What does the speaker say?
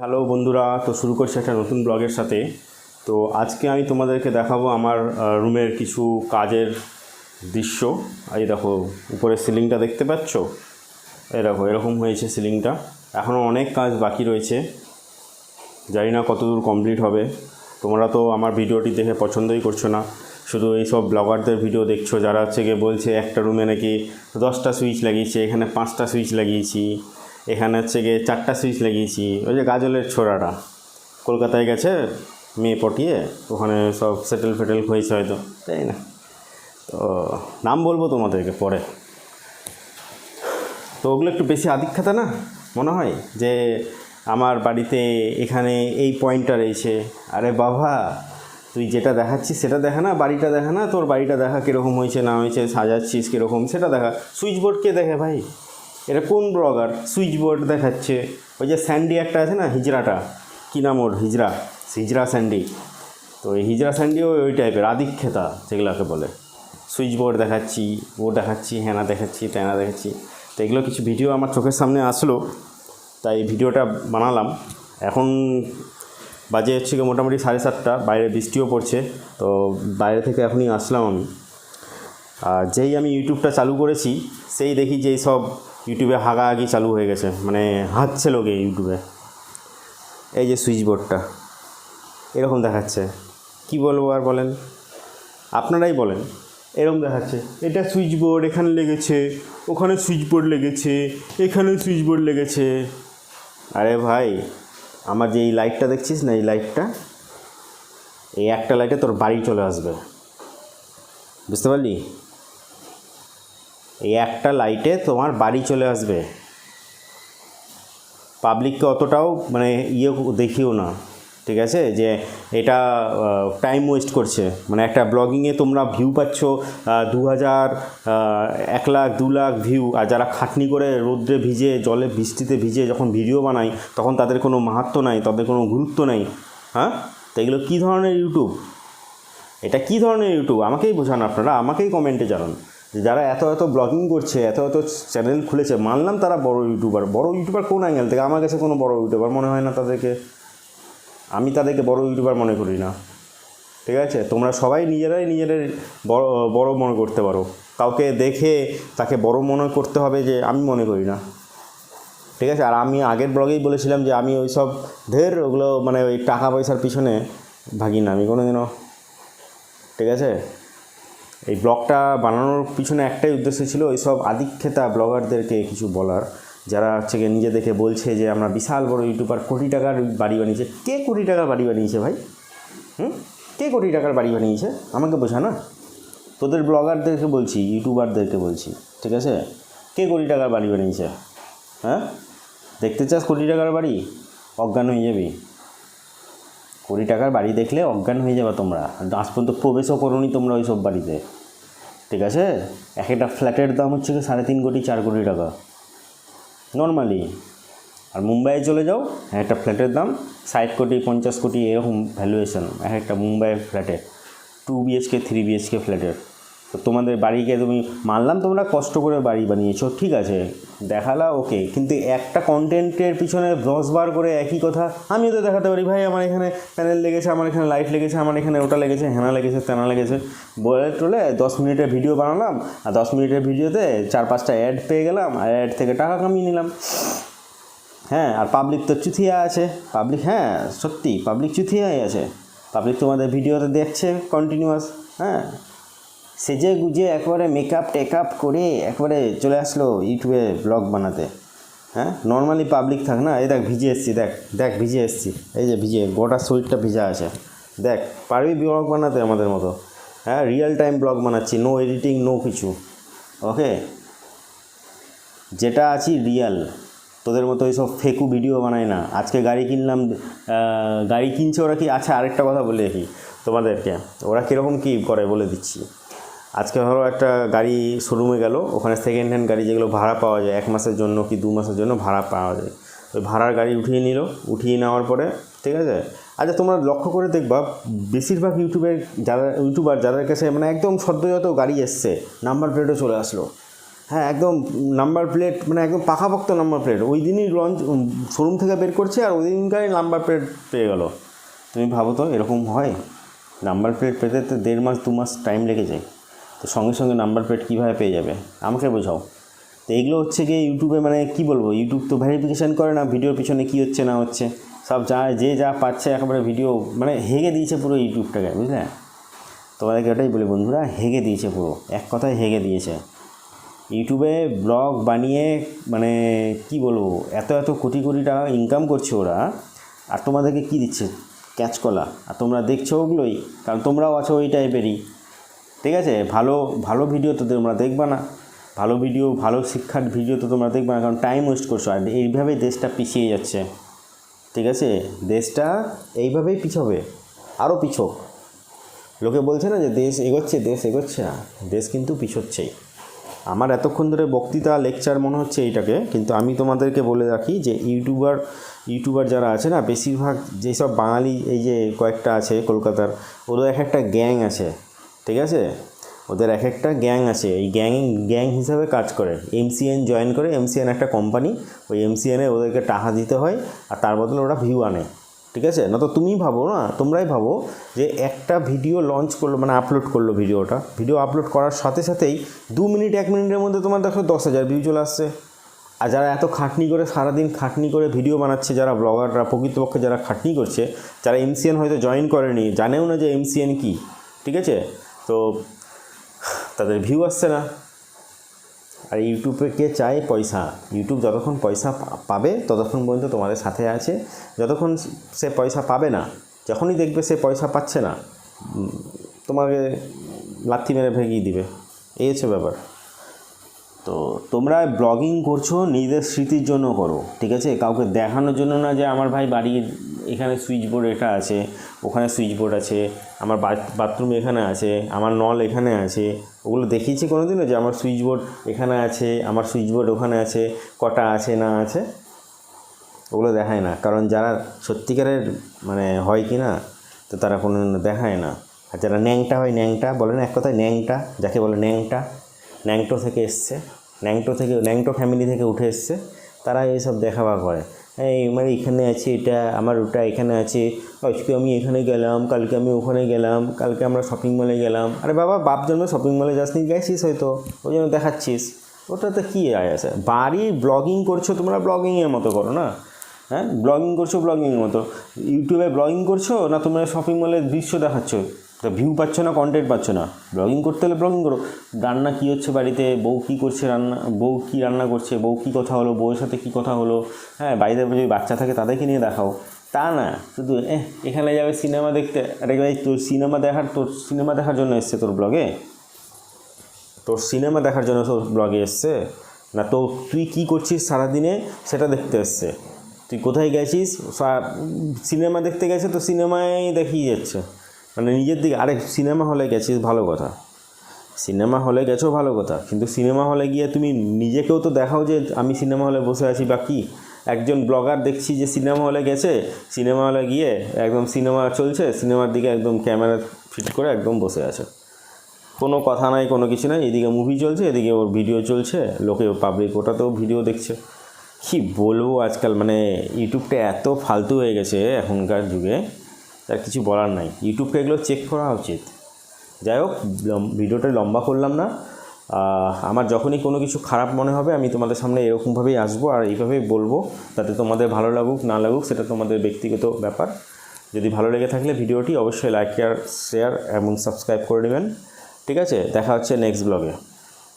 Hello বন্ধুরা, তো শুরু করছি একটা নতুন ব্লগের সাথে। তো আজকে আমি তোমাদেরকে দেখাবো আমার রুমের কিছু কাজের দৃশ্য। এই দেখো, উপরে সিলিংটা দেখতে পাচ্ছ? এই দেখো, এরকম হয়েছে সিলিংটা। এখনও অনেক কাজ বাকি রয়েছে। জানি না কতদূর কমপ্লিট হবে। তোমরা তো আমার ভিডিওটি দেখে পছন্দই করছ না। শুধু এইসব ব্লগারদের ভিডিও দেখছ, যারা হচ্ছে গিয়ে বলছে একটা রুমে নাকি দশটা সুইচ লাগিয়েছে, এখানে পাঁচটা সুইচ লাগিয়েছি। এখানে হচ্ছে গিয়ে চারটা সুইচ লাগিয়েছি। ওই যে গাজলের ছোড়াটা। কলকাতায় গেছে, মেয়ে পটিয়ে, ওখানে সব সেটেল ফেটেল হয়েছে হয়তো, তাই না? তো নাম বলব তোমাদেরকে পরে। তো ওগুলো একটু বেশি আধিক্ষাতা না? মনে হয় যে আমার বাড়িতে এখানে এই পয়েন্টটা রয়েছে। আরে বাবা, তুই যেটা দেখাচ্ছিস সেটা দেখা না, বাড়িটা দেখা না, তোর বাড়িটা দেখা কীরকম হয়েছে, না হয়েছে, সাজাচ্ছিস কীরকম, সেটা দেখা। সুইচ বোর্ড কে দেখে ভাই? এটা কোন ব্লগার? সুইচ বোর্ড দেখাচ্ছে। ওই যে স্যান্ডি একটা আছে না, হিজড়াটা? কী নাম ওর? হিজড়া? হিজড়া স্যান্ডি। তো এই হিজড়া স্যান্ডিও ওই টাইপের আধিক্ষেতা যেগুলোকে বলে। সুইচ বোর্ড দেখাচ্ছি, ও দেখাচ্ছি হ্যানা দেখাচ্ছি ট্যানা দেখাচ্ছি। তো এগুলো কিছু ভিডিও আমার চোখের সামনে আসলো, তাই ভিডিওটা বানালাম। এখন বাজে হচ্ছে গিয়ে মোটামুটি সাড়ে সাতটা, বাইরে বৃষ্টিও পড়ছে, তো বাইরে থেকে এখনই আসলাম আমি। আর যেই আমি ইউটিউবটা চালু করেছি, সেই দেখি যেই সব ইউটিউবে হাগাহাগি চালু হয়ে গেছে। মানে হাঁটছে লোকে ইউটিউবে এই যে সুইচ বোর্ডটা এরকম দেখাচ্ছে। কি বলব আর বলেন? আপনারাই বলেন, এরকম দেখাচ্ছে। এটা সুইচ বোর্ড এখানে লেগেছে, ওখানে সুইচ বোর্ড লেগেছে, এখানে সুইচ বোর্ড লেগেছে। আরে ভাই, আমার যে এই লাইটটা দেখছিস না, এই লাইটটা এই একটা লাইটে তোর বাড়ি চলে আসবে। বুঝতে পারলি? এই একটা লাইটে তোমার বাড়ি চলে আসবে। পাবলিককে অতটাও মানে ইয়ে দেখিও না, ঠিক আছে? যে এটা টাইম ওয়েস্ট করছে। মানে একটা ব্লগিংয়ে তোমরা ভিউ পাচ্ছ দু হাজার এক লাখ, দু লাখ ভিউ আর যারা খাটনি করে রোদ্রে ভিজে, জলে বৃষ্টিতে ভিজে যখন ভিডিও বানায়, তখন তাদের কোনো মাহাত্ম নাই, তাদের কোনো গুরুত্ব নাই। হ্যাঁ? তো এগুলো কী ধরনের ইউটিউব এটা কী ধরনের ইউটিউব আমাকেই বোঝান আপনারা, আমাকেই কমেন্টে জানান। যে যারা এত এত ব্লগিং করছে, এত এত চ্যানেল খুলেছে, মানলাম তারা বড় ইউটিউবার বড় ইউটিউবার কোন অ্যাঙ্গেল থেকে? আমার কাছে কোনো বড় ইউটিউবার মনে হয় না তাদেরকে। আমি তাদেরকে বড় ইউটিউবার মনে করি না। ঠিক আছে? তোমরা সবাই নিজেরাই নিজেদের বড় বড় মনে করতে পারো। কাউকে দেখে তাকে বড় মনে করতে হবে যে আমি মনে করি না। ঠিক আছে? আর আমি আগের ব্লগেই বলেছিলাম যে আমি ওই সব ঢের ওগুলো মানে ওই টাকা পয়সার পিছনে ভাগি না আমি কোনো দিনও ঠিক আছে? এই ব্লগটা বানানোর পিছনে একটাই উদ্দেশ্য ছিল ওই সব আদিক্ষেতা ব্লগারদেরকে কিছু বলার। যারা হচ্ছে গিয়ে নিজে দেখে বলছে যে, আমরা বিশাল বড় ইউটিউবার, কোটি টাকার বাড়ি বানিয়েছে। কে কোটি টাকার বাড়ি বানিয়েছে ভাই? হুম? কে কোটি টাকার বাড়ি বানিয়েছে? আমাকে বোঝা না। তোদের ব্লগারদেরকে বলছি, ইউটিউবারদেরকে বলছি, ঠিক আছে? কে কোটি টাকার বাড়ি বানিয়েছে? হ্যাঁ? দেখতে চাস কোটি টাকার বাড়ি? অজ্ঞান হয়ে যাবি। কোটি টাকার বাড়ি দেখলে অজ্ঞান হয়ে যাবে তোমরা। আজ পর্যন্ত প্রবেশও করোনি তোমরা ওই সব বাড়িতে। ঠিক আছে? এক একটা ফ্ল্যাটের দাম হচ্ছে সাড়ে তিন কোটি, চার কোটি টাকা। নর্মালি আর মুম্বাইয়ে চলে যাও, এক একটা ফ্ল্যাটের দাম ষাট কোটি, পঞ্চাশ কোটি এরকম ভ্যালুয়েশন এক একটা মুম্বাইয়ের ফ্ল্যাটের টু বিএচকে থ্রি বিএচকে ফ্ল্যাটের। তো তোমাদের বাড়িকে তুমি মানলাম, তোমরা কষ্ট করে বাড়ি বানিয়েছো, ঠিক আছে, দেখালা ওকে কিন্তু একটা কন্টেন্টের পিছনে দশ বার করে একই কথা আমিও তো দেখাতে পারি, ভাই আমার এখানে প্যানেল লেগেছে, আমার এখানে লাইট লেগেছে, আমার এখানে ওটা লেগেছে, হেনা লেগেছে, তেনা লেগেছে, বলে টলে দশ মিনিটের ভিডিও বানালাম, আর দশ মিনিটের ভিডিওতে চার পাঁচটা অ্যাড পেয়ে গেলাম, আর অ্যাড থেকে টাকা কামিয়ে নিলাম। হ্যাঁ আর পাবলিক তো চুথিয়া আছে পাবলিক হ্যাঁ সত্যি পাবলিক চুথিয়াই আছে। পাবলিক তোমাদের ভিডিওতে দেখছে কন্টিনিউয়াস হ্যাঁ। সেজে গুজে একবারে মেকআপ টেকআপ করে একবারে চলে আসলো ইউটিউবে ব্লগ বানাতে। হ্যাঁ? নর্মালি পাবলিক থাক না? এই দেখ ভিজে এসছি, দেখ দেখ ভিজে এসছি। এই যে ভিজে, গোটা শরীরটা ভিজা আছে। দেখ, পারবি ব্লগ বানাতে আমাদের মতো? হ্যাঁ রিয়েল টাইম ব্লগ বানাচ্ছি নো এডিটিং নো কিছু। ওকে যেটা আছি রিয়েল তোদের মতো এইসব ফেকু ভিডিও বানাই না। আজকে গাড়ি কিনলাম গাড়ি কিনছে ওরা কি? আচ্ছা আরেকটা কথা বলে রাখি তোমাদেরকে। ওরা কীরকম কী করে বলে দিচ্ছি। আজকে ধরো একটা গাড়ি শোরুমে গেল, ওখানে সেকেন্ড হ্যান্ড গাড়ি যেগুলো ভাড়া পাওয়া যায়, এক মাসের জন্য কি দু মাসের জন্য ভাড়া পাওয়া যায়। ওই ভাড়ার গাড়ি উঠিয়ে নিল, উঠিয়ে নেওয়ার পরে, ঠিক আছে? আচ্ছা তোমরা লক্ষ্য করে দেখবা, বেশিরভাগ ইউটিউবের যারা, ইউটিউবার যাদের কাছে মানে একদম সদ্যজাত গাড়ি এসছে নাম্বার প্লেটও চলে আসলো। হ্যাঁ একদম নাম্বার প্লেট মানে একদম পাকাপোক্ত নাম্বার প্লেট ওই দিনই লঞ্চ শোরুম থেকে বের করছে আর ওই দিনকারই নাম্বার প্লেট পেয়ে গেলো। তুমি ভাবো তো, এরকম হয়? নাম্বার প্লেট পেতে তো দেড় মাস, দু মাস টাইম লেগে যায়। তো সঙ্গে সঙ্গে নাম্বার প্লেট কীভাবে পেয়ে যাবে? আমাকে বোঝাও। তো এইগুলো হচ্ছে গিয়ে ইউটিউবে মানে কি বলব? ইউটিউব তো ভেরিফিকেশান করে না ভিডিওর পিছনে কী হচ্ছে, না হচ্ছে। সব যা, যে যা পাচ্ছে একেবারে ভিডিও মানে হেগে দিয়েছে পুরো ইউটিউবটাকে বুঝলে? তোমাদেরকে ওটাই বলি বন্ধুরা, হেগে দিয়েছে পুরো। এক কথায় হেগে দিয়েছে। ইউটিউবে ব্লগ বানিয়ে মানে কি বলব? এত এত কোটি কোটি টাকা ইনকাম করছে ওরা, আর তোমাদেরকে কি দিচ্ছে? ক্যাচ ক্যাচকলা আর তোমরা দেখছ ওগুলোই, কারণ তোমরাও আছো ওই টাইপেরই ঠিক আছে? ভালো ভালো ভিডিও তো তোমরা দেখবা না। ভালো ভিডিও ভালো শিক্ষার ভিডিও তো তোমরা দেখবে না, কারণ টাইম ওয়েস্ট করছ। আর এইভাবেই দেশটা পিছিয়ে যাচ্ছে। ঠিক আছে? দেশটা এইভাবেই পিছবে। আরও পিছোক। লোকে বলছে না যে দেশ এগোচ্ছে দেশ এগোচ্ছে না। দেশ কিন্তু পিছোচ্ছেই। আমার এতক্ষণ ধরে বক্তৃতা লেকচার মনে হচ্ছে এইটাকে, কিন্তু আমি তোমাদেরকে বলে রাখি যে ইউটিউবার ইউটিউবার যারা আছে না, বেশিরভাগ যেসব বাঙালি, এই যে কয়েকটা আছে কলকাতার, ওদের এক একটা গ্যাং আছে। ঠিক আছে? ওদের এক একটা গ্যাং আছে। এই গ্যাং গ্যাং হিসাবে কাজ করে। এমসিএন জয়েন করে এমসিএন একটা কোম্পানি ওই এমসিএনে ওদেরকে টাকা দিতে হয় আর তার বদলে ওরা ভিউ আনে। ঠিক আছে? না তো তুমি ভাবো না, তোমরাই ভাবো যে একটা ভিডিও লঞ্চ করল মানে আপলোড করল ভিডিওটা ভিডিও আপলোড করার সাথে সাথেই দু মিনিট, এক মিনিটের মধ্যে তোমার দেখো দশ হাজার ভিউ চলে আসছে। আর যারা এত খাটনি করে, সারাদিন খাটনি করে ভিডিও বানাচ্ছে, যারা ব্লগাররা প্রকৃতপক্ষে যারা খাটনি করছে, যারা এমসিএন হয়তো জয়েন করেনি, জানেও না যে এমসিএন কী। ঠিক আছে? তো তাদের ভিউ আসছে না। আর ইউটিউবে কে চায় পয়সা? ইউটিউব যতক্ষণ পয়সা পাবে, ততক্ষণ পর্যন্ত তোমাদের সাথে আছে। যতক্ষণ সে পয়সা পাবে না, যখনই দেখবে সে পয়সা পাচ্ছে না তোমাকে লাথি মেরে ভেঙিয়ে দিবে। এই হচ্ছে ব্যাপার। তো তোমরা ব্লগিং করছ, নিজেদের স্মৃতির জন্য করো, ঠিক আছে? কাউকে দেখানোর জন্য না যে আমার ভাই বাড়ির এখানে সুইচ বোর্ড এটা আছে, ওখানে সুইচ বোর্ড আছে, আমার বাথরুম এখানে আছে, আমার নল এখানে আছে। ওগুলো দেখিয়েছি কোনো দিনও যে আমার সুইচ বোর্ড এখানে আছে, আমার সুইচ বোর্ড ওখানে আছে, কটা আছে, না আছে? ওগুলো দেখায় না। কারণ যারা সত্যিকারের মানে হয় কি না, তো তারা কোনো দেখায় না। আর যারা ন্যাংটা হয়, ন্যাংটা, বলে না এক কথায় ন্যাংটা, যাকে বলে ন্যাংটা ন্যাংটো থেকে এসছে। ন্যাংটো থেকে, ন্যাংটো ফ্যামিলি থেকে উঠে এসছে। তারা এইসব দেখাবা করে এই আমার এখানে আছে, এটা আমার ওটা এখানে আছে। আজকে আমি এখানে গেলাম, কালকে আমি ওখানে গেলাম, কালকে আমরা শপিং মলে গেলাম। আরে বাবা, বাপ জন্মে শপিং মলে যাসনি, গেছিস হয়তো। ওই জন্য দেখাচ্ছিস। ওটাতে কী আয় আছে? বাড়ি ব্লগিং করছ, তোমরা ব্লগিংয়ের মতো করো না? হ্যাঁ? ব্লগিং করছ ব্লগিংয়ের মতো। ইউটিউবে ব্লগিং করছ, না তোমরা শপিং মলের দৃশ্য দেখাচ্ছ? তো ভিউ পাচ্ছ না কন্টেন্ট পাচ্ছ না? ব্লগিং করতে হলে ব্লগিং করো। রান্না কী হচ্ছে বাড়িতে? বউ কী করছে রান্না? বউ কী রান্না করছে? বউ কী কথা হলো? বউয়ের সাথে কী কথা হলো? হ্যাঁ বাড়িতে যদি বাচ্চা থাকে তাদেরকে নিয়ে দেখাও। তা না, শুধু, এহ, এখানে যাবে সিনেমা দেখতে। আরে ভাই, তোর সিনেমা দেখার, তোর সিনেমা দেখার জন্য এসছে তোর ব্লগে তোর সিনেমা দেখার জন্য তোর ব্লগে এসছে? না, তো তুই কী করছিস সারাদিনে? সেটা দেখতে এসছে। তুই কোথায় গেছিস? সিনেমা দেখতে গেছে, তো সিনেমায় দেখিয়ে যাচ্ছে। মানে নিজের দিকে, আরে সিনেমা হলে গেছিস, ভালো কথা। সিনেমা হলে গেছো, ভালো কথা। কিন্তু সিনেমা হলে গিয়ে তুমি নিজেকেও তো দেখাও যে আমি সিনেমা হলে বসে আছি বা কী। একজন ব্লগার দেখছি যে সিনেমা হলে গেছে, সিনেমা হলে গিয়ে একদম সিনেমা চলছে, সিনেমার দিকে একদম ক্যামেরা ফিট করে একদম বসে আছে। কোনো কথা নাই, কোনো কিছু নাই, এদিকে মুভি চলছে, এদিকে ওর ভিডিও চলছে, লোকে পাবলিক ওটাতেও ভিডিও দেখছে। কি বলব আজকাল মানে ইউটিউবটা এত ফালতু হয়ে গেছে এখনকার যুগে। তার কিছু বলার নাই। ইউটিউবকে এগুলো চেক করা উচিত। যাই হোক ভিডিওটা লম্বা করলাম না। আমার যখনই কোনো কিছু খারাপ মনে হবে, আমি তোমাদের সামনে এরকমভাবেই আসব আর এইভাবেই বলব তাতে তোমাদের ভালো লাগুক, না লাগুক, সেটা তোমাদের ব্যক্তিগত ব্যাপার। যদি ভালো লেগে থাকলে ভিডিওটি অবশ্যই লাইক আর শেয়ার এবং সাবস্ক্রাইব করে নেবেন। ঠিক আছে, দেখা হচ্ছে নেক্সট ব্লগে